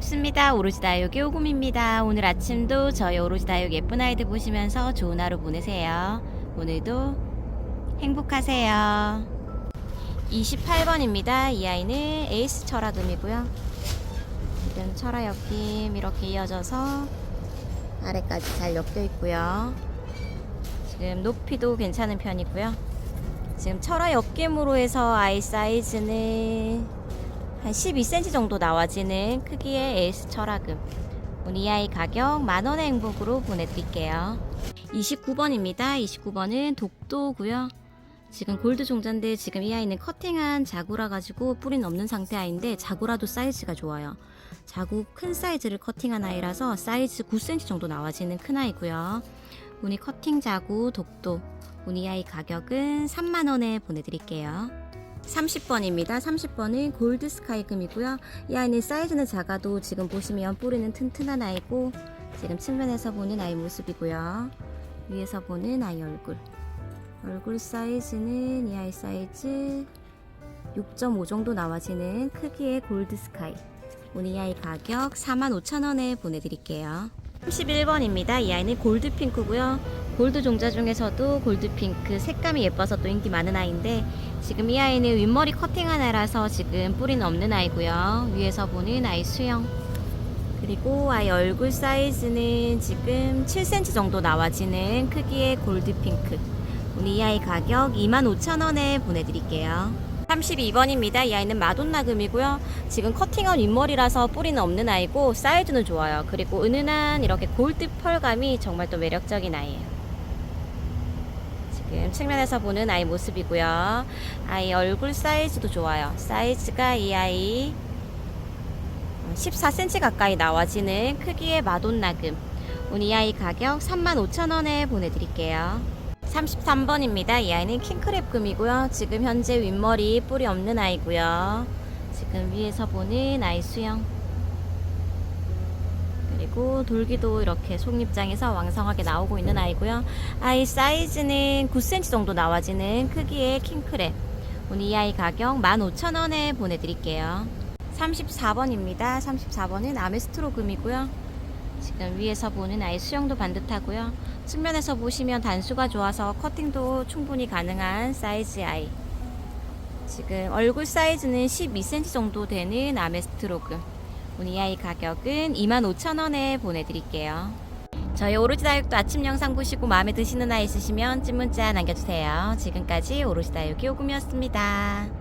반갑습니다. 오로지 다육의 오금입니다. 오늘 아침도 저희 오로지 다육 예쁜 아이들 보시면서 좋은 하루 보내세요. 오늘도 행복하세요. 28번입니다. 이 아이는 에이스 철화금이고요. 지금 철화 엮임 이렇게 이어져서 아래까지 잘 엮여 있고요. 지금 높이도 괜찮은 편이고요. 지금 철화 엮임으로 해서 아이 사이즈는 한 12cm 정도 나와지는 크기의 에이스 철화금. 오늘 이 아이 가격 만원의 행복으로 보내드릴게요. 29번입니다. 29번은 독도고요. 지금 골드 종자인데 지금 이 아이는 커팅한 자구라 가지고 뿌리는 없는 상태 아이인데 자구라도 사이즈가 좋아요. 자구 큰 사이즈를 커팅한 아이라서 사이즈 9cm 정도 나와지는 큰 아이고요. 오늘 커팅 자구 독도. 이 아이 가격은 3만원에 보내드릴게요. 30번입니다. 30번은 골드 스카이 금이고요. 이 아이는 사이즈는 작아도 지금 보시면 뿌리는 튼튼한 아이고 지금 측면에서 보는 아이 모습이고요. 위에서 보는 아이 얼굴. 얼굴 사이즈는 이 아이 사이즈 6.5 정도 나와지는 크기의 골드 스카이. 오늘 이 아이 가격 45,000원에 보내드릴게요. 31번입니다. 이 아이는 골드 핑크고요. 골드 종자 중에서도 골드 핑크 색감이 예뻐서 또 인기 많은 아이인데 지금 이 아이는 윗머리 커팅한 애라서 지금 뿌리는 없는 아이고요. 위에서 보는 아이 수영. 그리고 아이 얼굴 사이즈는 지금 7cm 정도 나와지는 크기의 골드 핑크. 오늘 이 아이 가격 25,000원에 보내드릴게요. 32번입니다. 이 아이는 마돈나금이고요. 지금 커팅한 윗머리라서 뿌리는 없는 아이고 사이즈는 좋아요. 그리고 은은한 이렇게 골드 펄감이 정말 또 매력적인 아이예요. 지금 측면에서 보는 아이 모습이고요. 아이 얼굴 사이즈도 좋아요. 사이즈가 이 아이 14cm 가까이 나와지는 크기의 마돈나금. 오늘 이 아이 가격 35,000원에 보내드릴게요. 33번입니다. 이 아이는 킹크랩금이고요. 지금 현재 윗머리 뿌리 없는 아이고요. 지금 위에서 보는 아이 수영. 그리고 돌기도 이렇게 속립장에서 왕성하게 나오고 있는 아이고요. 아이 사이즈는 9cm 정도 나와지는 크기의 킹크랩. 오늘 이 아이 가격 15,000원에 보내드릴게요. 34번입니다. 34번은 아메스트로 금이고요. 지금 위에서 보는 아이 수영도 반듯하고요. 측면에서 보시면 단수가 좋아서 커팅도 충분히 가능한 사이즈 아이. 지금 얼굴 사이즈는 12cm 정도 되는 아메스트로금. 오늘 이 아이 가격은 25,000원에 보내드릴게요. 저희 오로지 다육도 아침 영상 보시고 마음에 드시는 아이 있으시면 찐 문자 남겨주세요. 지금까지 오로지 다육이 오금이었습니다.